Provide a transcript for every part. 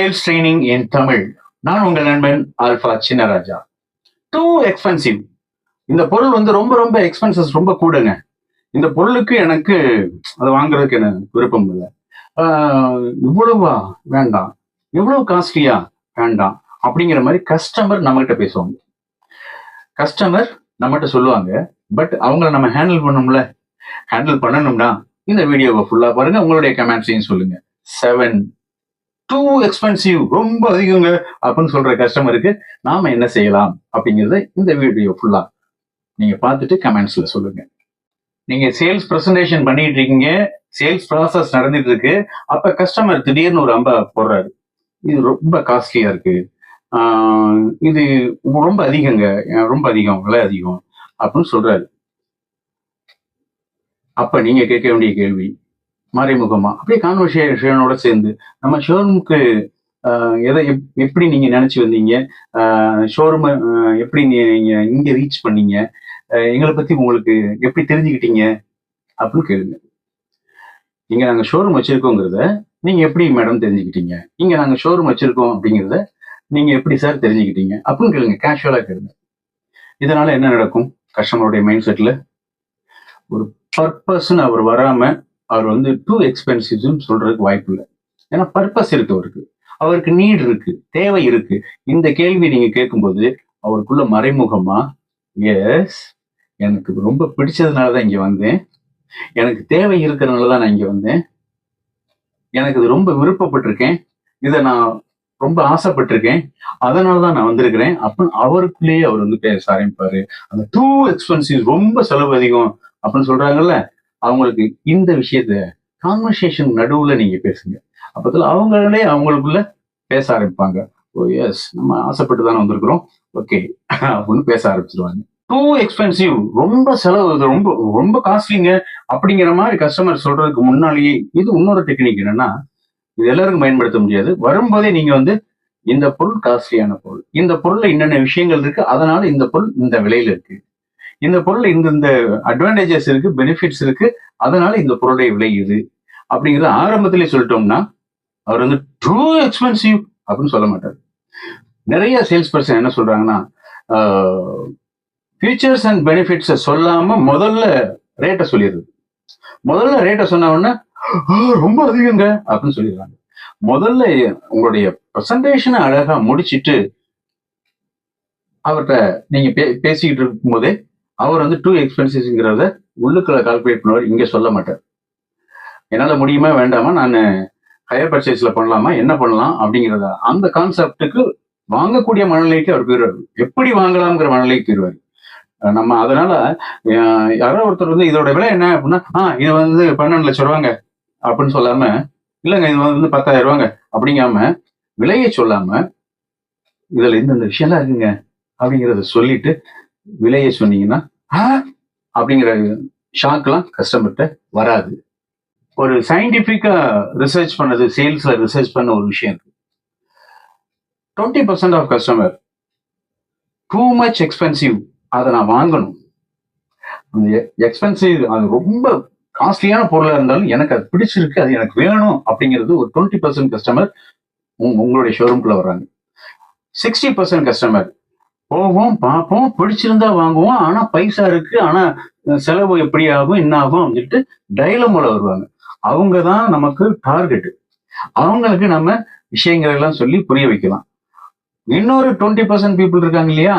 Sales training இன் தமிழ் நான் உங்கள் நண்பன் ஆல்பா சின்னராஜா டூ எக்ஸ்பென்சிவ் இந்த பொருள் வந்து ரொம்ப ரொம்ப எக்ஸ்பென்சஸ் ரொம்ப கூடுங்க. இந்த பொருளுக்கு எனக்கு அதை வாங்குறதுக்கு எனக்கு விருப்பம் இல்லை. ஆஹ் இவ்வளவா? வேண்டாம். இவ்வளவு காஸ்ட்லியா வேண்டாம். அப்படிங்கிற மாதிரி கஸ்டமர் நம்மகிட்ட பேசுவாங்க. கஸ்டமர் நம்மகிட்ட சொல்லுவாங்க. பட் அவங்கள நம்ம ஹேண்டில் பண்ணோம்ல ஹேண்டில் பண்ணணும்னா இந்த வீடியோவை ஃபுல்லா பாருங்க. உங்களுடைய கமெண்ட்ஸையும் சொல்லுங்க. செவன் டூ எக்ஸ்பென்சிவ் ரொம்ப அதிகங்க அப்படின்னு சொல்ற கஸ்டமருக்கு நாம என்ன செய்யலாம் அப்படிங்கிறத இந்த வீடியோ ஃபுல்லா நீங்க பார்த்துட்டு கமெண்ட்ஸ்ல சொல்லுங்க. நீங்க சேல்ஸ் ப்ரெசன்டேஷன் பண்ணிட்டு இருக்கீங்க சேல்ஸ் ப்ராசஸ் நடந்துட்டு இருக்கு அப்ப கஸ்டமர் திடீர்னு ஒரு அம்பா போடுறாரு. இது ரொம்ப காஸ்ட்லியா இருக்கு. ஆஹ் இது ரொம்ப அதிகங்க ரொம்ப அதிகம் விலை அதிகம் அப்படின்னு சொல்றாரு. அப்ப நீங்க கேட்க வேண்டிய கேள்வி மறைமுகமா? அப்படியே கான்வர்சேஷனோட சேர்ந்து நம்ம ஷோரூமுக்கு எதை எப்- எப்படி நீங்க நினைச்சு வந்தீங்க? ஷோரூம் எப்படி நீங்க இங்க ரீச் பண்ணீங்க? எங்களை பத்தி உங்களுக்கு எப்படி தெரிஞ்சுக்கிட்டீங்க? அப்படின்னு கேளுங்க. இங்க நாங்க ஷோரூம் வச்சிருக்கோங்கிறத நீங்க எப்படி மேடம் தெரிஞ்சுக்கிட்டீங்க? இங்க நாங்க ஷோரூம் வச்சிருக்கோம் அப்படிங்கிறத நீங்க எப்படி சார் தெரிஞ்சுக்கிட்டீங்க? அப்படின்னு கேளுங்க கேஷுவலா கேளுங்க. இதனால என்ன நடக்கும்? கஸ்டமருடைய மைண்ட் செட்ல ஒரு பர்பஸ்ன்னு அவர் வராம அவர் வந்து டூ எக்ஸ்பென்சிவ்னு சொல்றதுக்கு வாய்ப்பு இல்லை. ஏன்னா பர்பஸ் இருக்கு அவருக்கு. அவருக்கு நீட் இருக்கு தேவை இருக்கு. இந்த கேள்வி நீங்க கேட்கும்போது அவருக்குள்ள மறைமுகமா எஸ் எனக்கு ரொம்ப பிடிச்சதுனால தான் இங்க வந்தேன். எனக்கு தேவை இருக்கிறனால தான் நான் இங்க வந்தேன். எனக்கு இது ரொம்ப விருப்பப்பட்டிருக்கேன். இதை நான் ரொம்ப ஆசைப்பட்டிருக்கேன். அதனால தான் நான் வந்திருக்கிறேன். அப்படின்னு அவருக்குள்ளேயே அவர் வந்து பேச ஆரம்பிப்பாரு. அந்த டூ எக்ஸ்பென்சிவ் ரொம்ப செலவு அதிகம் அப்படின்னு சொல்றாங்கல்ல அவங்களுக்கு இந்த விஷயத்த கான்வர்சேஷன் நடுவுல நீங்க பேசுங்க. அப்பத்துல அவங்களே அவங்களுக்குள்ள பேச ஆரம்பிப்பாங்க. ஓ எஸ் நம்ம ஆசைப்பட்டு தானே வந்திருக்கிறோம். ஓகே அப்படின்னு பேச ஆரம்பிச்சிருவாங்க. டூ எக்ஸ்பென்சிவ் ரொம்ப செலவு ரொம்ப ரொம்ப காஸ்ட்லிங்க அப்படிங்கிற மாதிரி கஸ்டமர் சொல்றதுக்கு முன்னாலேயே இது இன்னொரு டெக்னிக் என்னன்னா இது எல்லாருக்கும் பயன்படுத்த முடியாது. வரும்போதே நீங்க வந்து இந்த பொருள் காஸ்ட்லியான பொருள் இந்த பொருள்ல என்னென்ன விஷயங்கள் இருக்கு அதனால இந்த பொருள் இந்த விலையில இருக்கு. இந்த பொருள் இந்த இந்த அட்வான்டேஜஸ் இருக்கு பெனிஃபிட்ஸ் இருக்கு. அதனால இந்த பொருளை விளையுது இது அப்படிங்கறத ஆரம்பத்திலே சொல்லிட்டோம்னா அவர் வந்து ட்ரூ எக்ஸ்பென்சிவ் அப்படின்னு சொல்ல மாட்டார். நிறைய சேல்ஸ் பர்சன் என்ன சொல்றாங்கன்னா ஃபீச்சர்ஸ் அண்ட் பெனிஃபிட்ஸை சொல்லாம முதல்ல ரேட்டை சொல்லிடுறது. முதல்ல ரேட்டை சொன்ன உடனே ரொம்ப அதிகங்க அப்படின்னு சொல்லிடுறாங்க. முதல்ல உங்களுடைய ப்ரெசன்டேஷனை அழகா முடிச்சிட்டு அவர்கிட்ட நீங்க பே- பேசிக்கிட்டு இருக்கும்போதே அவர் வந்து டூ எக்ஸ்பென்சிவ்ங்கிறத உள்ளுக்குள்ள கால்குலேட் பண்ணுவார் இங்கே சொல்ல மாட்டார். என்னால் முடியுமா வேண்டாமா நான் ஹையர் பர்ச்சேஸில் பண்ணலாமா என்ன பண்ணலாம் அப்படிங்கிறத அந்த கான்செப்டுக்கு வாங்கக்கூடிய மனநிலைக்கு அவர் போயிடுவார் எப்படி வாங்கலாம்ங்கிற மனநிலைக்கு போயிடுவார் நம்ம அதனால யாரோ ஒருத்தர் வந்து இதோட விலை என்ன அப்படின்னா ஆ இது வந்து பன்னெண்டு லட்சம் ரூபாங்க அப்படின்னு சொல்லாம இல்லைங்க இது வந்து பத்தாயிரம் ரூபாங்க அப்படிங்காம விலையை சொல்லாம இதுல இந்த விஷயம்லாம் இருக்குங்க அப்படிங்கிறத சொல்லிட்டு விலையை சொன்னீங்கன்னா அப்படிங்கிற ஷாக்லாம் கஸ்டமர்கிட்ட வராது. ஒரு சயின்டிஃபிக்காக ரிசர்ச் பண்ணது சேல்ஸில் ரிசர்ச் பண்ண ஒரு விஷயம் இருக்கு. Twenty percent off customer too much expensive அதை நான் வாங்கணும். அந்த எக்ஸ்பென்சிவ் அது ரொம்ப காஸ்ட்லியான பொருளாக இருந்தாலும் எனக்கு அது பிடிச்சிருக்கு அது எனக்கு வேணும் அப்படிங்கிறது ஒரு டுவெண்ட்டி பர்சன்ட் கஸ்டமர் உங்களுடைய ஷோரூம்குள்ள வர்றாங்க. சிக்ஸ்டி பர்சன்ட் கஸ்டமர் போவோம் பார்ப்போம் பிடிச்சிருந்தா வாங்குவோம் ஆனா பைசா இருக்கு ஆனா செலவு எப்படி ஆகும் என்ன ஆகும் அப்படின்ட்டு சொல்லிட்டு டைலமோல வருவாங்க. அவங்க தான் நமக்கு டார்கெட் அவங்களுக்கு நம்ம விஷயங்கள் எல்லாம் சொல்லி புரிய வைக்கலாம். இன்னொரு டுவெண்ட்டி பர்சன்ட் பீப்புள் இருக்காங்க இல்லையா?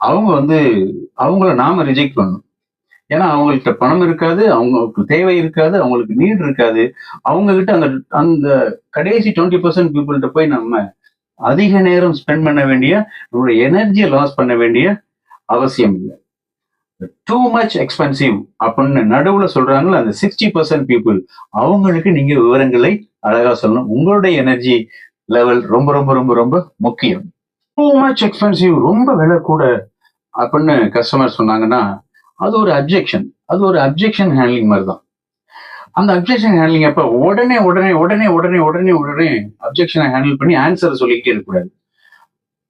அவங்க வந்து அவங்கள நாம ரிஜெக்ட் பண்ணணும். ஏன்னா அவங்கள்ட்ட பணம் இருக்காது அவங்களுக்கு தேவை இருக்காது அவங்களுக்கு நீட் இருக்காது. அவங்க கிட்ட அந்த அந்த கடைசி டுவெண்ட்டி பர்சன்ட் பீப்புள்கிட்ட போய் நம்ம அதிக நேரம் ஸ்பெண்ட் பண்ண வேண்டிய நம்மளுடைய எனர்ஜியை லாஸ் பண்ண வேண்டிய அவசியம் இல்லை. டூ மச் எக்ஸ்பென்சிவ் அப்படின்னு நடுவுல சொல்றாங்களோ அந்த சிக்ஸ்டி பர்சன்ட் பீப்புள் அவங்களுக்கு நீங்க விவரங்களை அழகா சொல்லணும். உங்களுடைய எனர்ஜி லெவல் ரொம்ப ரொம்ப ரொம்ப ரொம்ப முக்கியம். டூ மச் எக்ஸ்பென்சிவ் ரொம்ப விலை கூட அப்படின்னு கஸ்டமர் சொன்னாங்கன்னா அது ஒரு அப்ஜெக்ஷன் அது ஒரு அப்ஜெக்ஷன் ஹேண்ட்லிங் மாதிரி தான் அந்த அப்ஜெக்ஷன் ஹேண்ட்லிங் அப்ப உடனே உடனே உடனே உடனே உடனே உடனே அப்ஜெக்ஷனை ஹேண்டில் பண்ணி ஆன்சரை சொல்லிக்கிட்டே இருக்கக்கூடாது.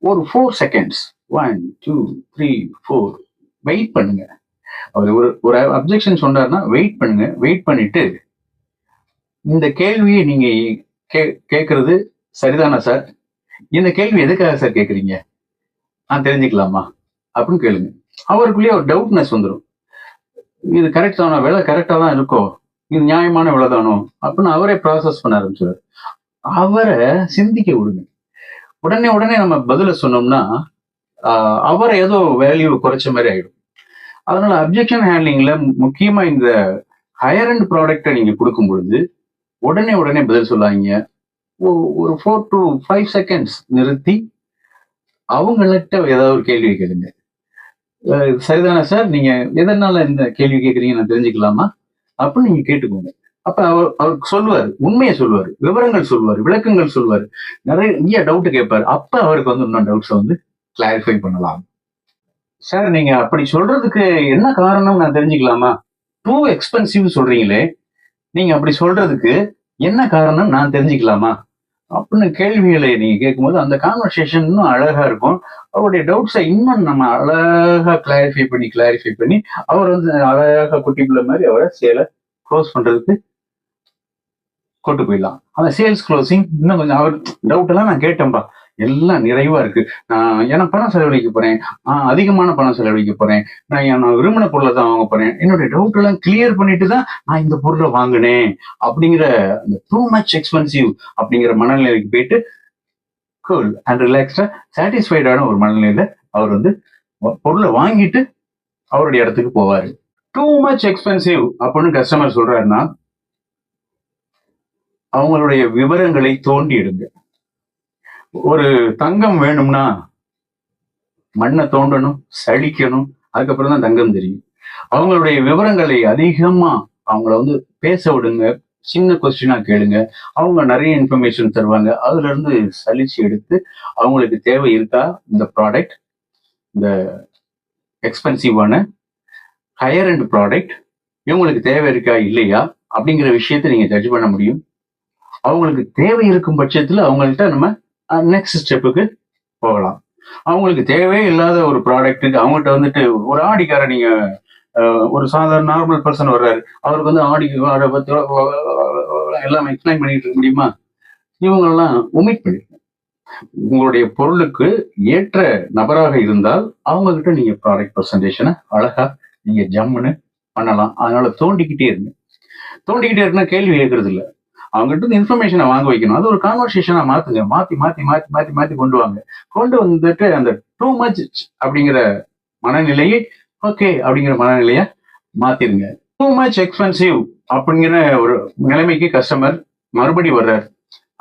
ஒரு four seconds one two three four wait பண்ணுங்க. அவர் ஒரு ஒரு அப்ஜெக்ஷன் சொன்னார்னா வெயிட் பண்ணுங்க. வெயிட் பண்ணிட்டு இந்த கேள்வியை நீங்க கே கேட்கறது சரிதானா சார் இந்த கேள்வி எதுக்காக சார் கேட்குறீங்க? நான் தெரிஞ்சுக்கலாமா? அப்படின்னு கேளுங்க. அவருக்குள்ளேயே ஒரு டவுட்னஸ் வந்துடும் இது கரெக்டான வேலை கரெக்டாக தான் இருக்கும் இது நியாயமான விலை தானோ அப்படின்னு அவரே ப்ராசஸ் பண்ண ஆரம்பிச்சார் அவரை சிந்திக்க விடுங்க. உடனே உடனே நம்ம பதில சொன்னோம்னா அவரை ஏதோ வேல்யூ குறைச்ச மாதிரி ஆயிடும். அதனால அப்ஜெக்ஷன் ஹேண்ட்லிங்ல முக்கியமா இந்த ஹையர் அண்ட் ப்ராடக்டை நீங்க கொடுக்கும் பொழுது உடனே உடனே பதில் சொல்லாதீங்க. ஒரு ஃபோர் டு ஃபைவ் செகண்ட்ஸ் நிறுத்தி அவங்கள்ட்ட ஏதாவது ஒரு கேள்வி கேளுங்க. சரிதானே சார் நீங்க எதனால இந்த கேள்வி கேட்குறீங்க நான் தெரிஞ்சுக்கலாமா? அப்படின்னு நீங்க கேட்டுக்கோங்க. அப்ப அவர் அவர் சொல்லுவார் உண்மையை சொல்லுவார் விவரங்கள் சொல்லுவார் விளக்கங்கள் சொல்லுவார். நிறைய டவுட் கேட்பார். அப்ப அவருக்கு வந்து இன்னும் டவுட்ஸை வந்து கிளாரிஃபை பண்ணலாம். சார் நீங்க அப்படி சொல்றதுக்கு என்ன காரணம் நான் தெரிஞ்சுக்கலாமா? டூ எக்ஸ்பென்சிவ் சொல்றீங்களே. நீங்க அப்படி சொல்றதுக்கு என்ன காரணம் நான் தெரிஞ்சுக்கலாமா? அப்படின்னு கேள்விகளை நீங்க கேட்கும்போது அந்த கான்வர்சேஷன் இன்னும் அழகா இருக்கும். அவருடைய டவுட்ஸை இன்னும் நம்ம அழகா கிளாரிஃபை பண்ணி கிளாரிஃபை பண்ணி அவர் வந்து அழகா குட்டி பிள்ளை மாதிரி அவரை சேலை க்ளோஸ் பண்றதுக்கு கொண்டு போயிடலாம். அந்த சேல்ஸ் க்ளோசிங் இன்னும் கொஞ்சம் அவர் டவுட் எல்லாம் நான் கேட்டேன்பா. எல்லாம் நிறைவா இருக்கு. நான் ஏன்னா பணம் செலவழிக்க போறேன். ஆஹ் அதிகமான பணம் செலவழிக்க போறேன். நான் என் விரும்பின பொருளை தான் வாங்க போறேன். என்னுடைய டவுட் எல்லாம் கிளியர் பண்ணிட்டு தான் நான் இந்த பொருளை வாங்கினேன். அப்படிங்கிற அந்த டூ மச் எக்ஸ்பென்சிவ் அப்படிங்கிற மனநிலைக்கு போயிட்டு கூல் அண்ட் ரிலாக்ஸ்டா சாட்டிஸ்ஃபைடான ஒரு மனநிலையில அவர் வந்து பொருளை வாங்கிட்டு அவருடைய இடத்துக்கு போவாரு. டூ மச் எக்ஸ்பென்சிவ் அப்படின்னு கஸ்டமர் சொல்றாருன்னா அவங்களுடைய விவரங்களை தோண்டி எடுங்க ஒரு தங்கம் வேணும்னா மண்ணை தோண்டணும் சளிக்கணும் அதுக்கப்புறம் தான் தங்கம் தெரியும். அவங்களுடைய விவரங்களை அதிகமா அவங்கள வந்து பேச விடுங்க சின்ன கொஸ்டினா கேளுங்க. அவங்க நிறைய இன்ஃபர்மேஷன் தருவாங்க. அதுல இருந்து சலிச்சு எடுத்து அவங்களுக்கு தேவை இருக்கா இந்த ப்ராடக்ட் இந்த எக்ஸ்பென்சிவான ஹையர் அண்ட் ப்ராடக்ட் இவங்களுக்கு தேவை இருக்கா இல்லையா அப்படிங்கிற விஷயத்த நீங்க ஜட்ஜ் பண்ண முடியும். அவங்களுக்கு தேவை இருக்கும் பட்சத்துல அவங்கள்ட்ட நம்ம நெக்ஸ்ட் ஸ்டெப்புக்கு போகலாம். அவங்களுக்கு தேவையே இல்லாத ஒரு ப்ராடக்ட்டுக்கு அவங்ககிட்ட வந்துட்டு ஒரு ஆடிக்கார நீங்க ஒரு சாதாரண நார்மல் பர்சன் வர்றாரு. அவருக்கு வந்து ஆடிக்கு அதை பத்தி எல்லாம் எக்ஸ்பிளைன் பண்ணிட்டு இருக்க முடியுமா? இவங்கெல்லாம் உமிட் பண்ணிருங்க உங்களுடைய பொருளுக்கு ஏற்ற நபராக இருந்தால் அவங்க கிட்ட நீங்க ப்ராடக்ட் ப்ரெசன்டேஷனை அழகா நீங்க ஜம்முன்னு பண்ணலாம். அதனால தோண்டிக்கிட்டே இருங்க. தோண்டிக்கிட்டே இருக்குன்னா கேள்வி கேட்கறது இல்லை அவங்ககிட்ட இருந்து இன்ஃபர்மேஷனை வாங்க வைக்கணும். அது ஒரு கான்வர்சேஷனா மாத்துங்க. மாத்தி மாத்தி மாத்தி மாத்தி மாத்தி கொண்டு வாங்க. கொண்டு வந்துட்டு அந்த டூ மச் அப்படிங்கிற மனநிலையை ஓகே அப்படிங்கிற மனநிலையை மாத்திருங்க. டூ மச் எக்ஸ்பென்சிவ் அப்படிங்கிற ஒரு நிலைமைக்கு கஸ்டமர் மறுபடி வர்றார்.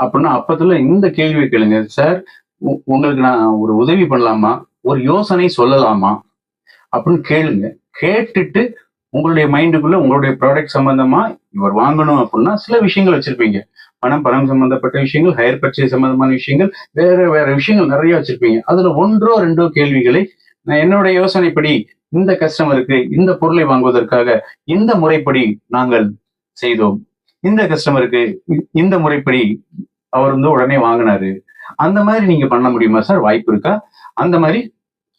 அப்படின்னா அப்பத்துல இந்த கேள்வி கேளுங்க. சார் உ- உங்களுக்கு நான் ஒரு உதவி பண்ணலாமா? ஒரு யோசனை சொல்லலாமா? அப்படின்னு கேளுங்க. கேட்டுட்டு உங்களுடைய மைண்டுக்குள்ள உங்களுடைய ப்ராடக்ட் சம்பந்தமா இவர் வாங்கணும் அப்படின்னா சில விஷயங்கள் வச்சிருப்பீங்க. பணம் பணம் சம்பந்தப்பட்ட விஷயங்கள் ஹையர் பர்ச்சேஸ் சம்பந்தமான விஷயங்கள் வேற வேற விஷயங்கள் நிறைய வச்சிருப்பீங்க. அதுல ஒன்றோ ரெண்டோ கேள்விகளை நான் என்னோட யோசனைப்படி இந்த கஸ்டமருக்கு இந்த பொருளை வாங்குவதற்காக இந்த முறைப்படி நாங்கள் செய்தோம். இந்த கஸ்டமருக்கு இந்த முறைப்படி அவர் வந்து உடனே வாங்கினாரு. அந்த மாதிரி நீங்க பண்ண முடியுமா சார்? வாய்ப்பு இருக்கா? அந்த மாதிரி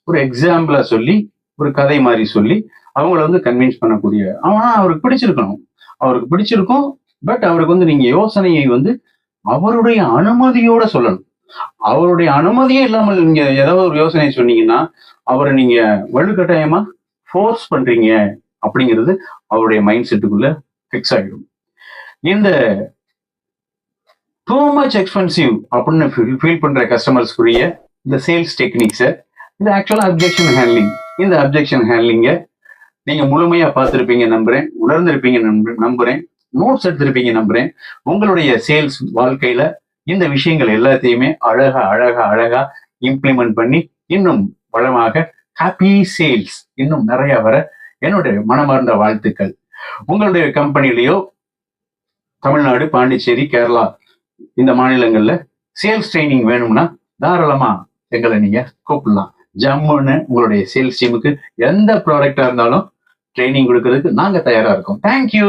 ஒரு எக்ஸாம்பிளா சொல்லி ஒரு கதை மாதிரி சொல்லி அவங்கள வந்து கன்வின்ஸ் பண்ணக்கூடிய. ஆனால் அவருக்கு பிடிச்சிருக்கணும். அவருக்கு பிடிச்சிருக்கும். பட் அவருக்கு வந்து நீங்க யோசனையை வந்து அவருடைய அனுமதியோட சொல்லணும். அவருடைய அனுமதியே இல்லாமல் நீங்க ஏதாவது ஒரு யோசனை சொன்னீங்கன்னா அவரை நீங்க வலுக்கட்டாயமா ஃபோர்ஸ் பண்றீங்க அப்படிங்கிறது அவருடைய மைண்ட் செட்டுக்குள்ள ஃபிக்ஸ் ஆகிடும் இந்த டூ மச் எக்ஸ்பென்சிவ் அப்படின்னு ஃபீல் பண்ற கஸ்டமர்ஸ்க்குரிய இந்த சேல்ஸ் டெக்னிக்ஸை இந்த ஆக்சுவலா அப்ஜெக்ஷன் ஹேண்ட்லிங் இந்த அப்ஜெக்ஷன் ஹேண்ட்லிங்கை நீங்க முழுமையா பார்த்திருப்பீங்க நம்புறேன். உணர்ந்திருப்பீங்க நம்புறேன். நோட்ஸ் எடுத்திருப்பீங்க நம்புறேன். உங்களுடைய சேல்ஸ் வாழ்க்கையில இந்த விஷயங்கள் எல்லாத்தையுமே அழகா அழகா அழகா இம்ப்ளிமெண்ட் பண்ணி இன்னும் வளமாக ஹாப்பி சேல்ஸ் இன்னும் நிறைய வர என்னுடைய மனமார்ந்த வாழ்த்துக்கள். உங்களுடைய கம்பெனிலேயோ தமிழ்நாடு பாண்டிச்சேரி கேரளா இந்த மாநிலங்கள்ல சேல்ஸ் ட்ரைனிங் வேணும்னா தாராளமா எங்களை நீங்க கூப்பிடலாம். ஜம்முன்னு உங்களுடைய சேல்ஸ் டீமுக்கு எந்த ப்ராடக்டா இருந்தாலும் ட்ரைனிங் கொடுக்கறதுக்கு நாங்க தயாரா இருக்கோம். தேங்க்யூ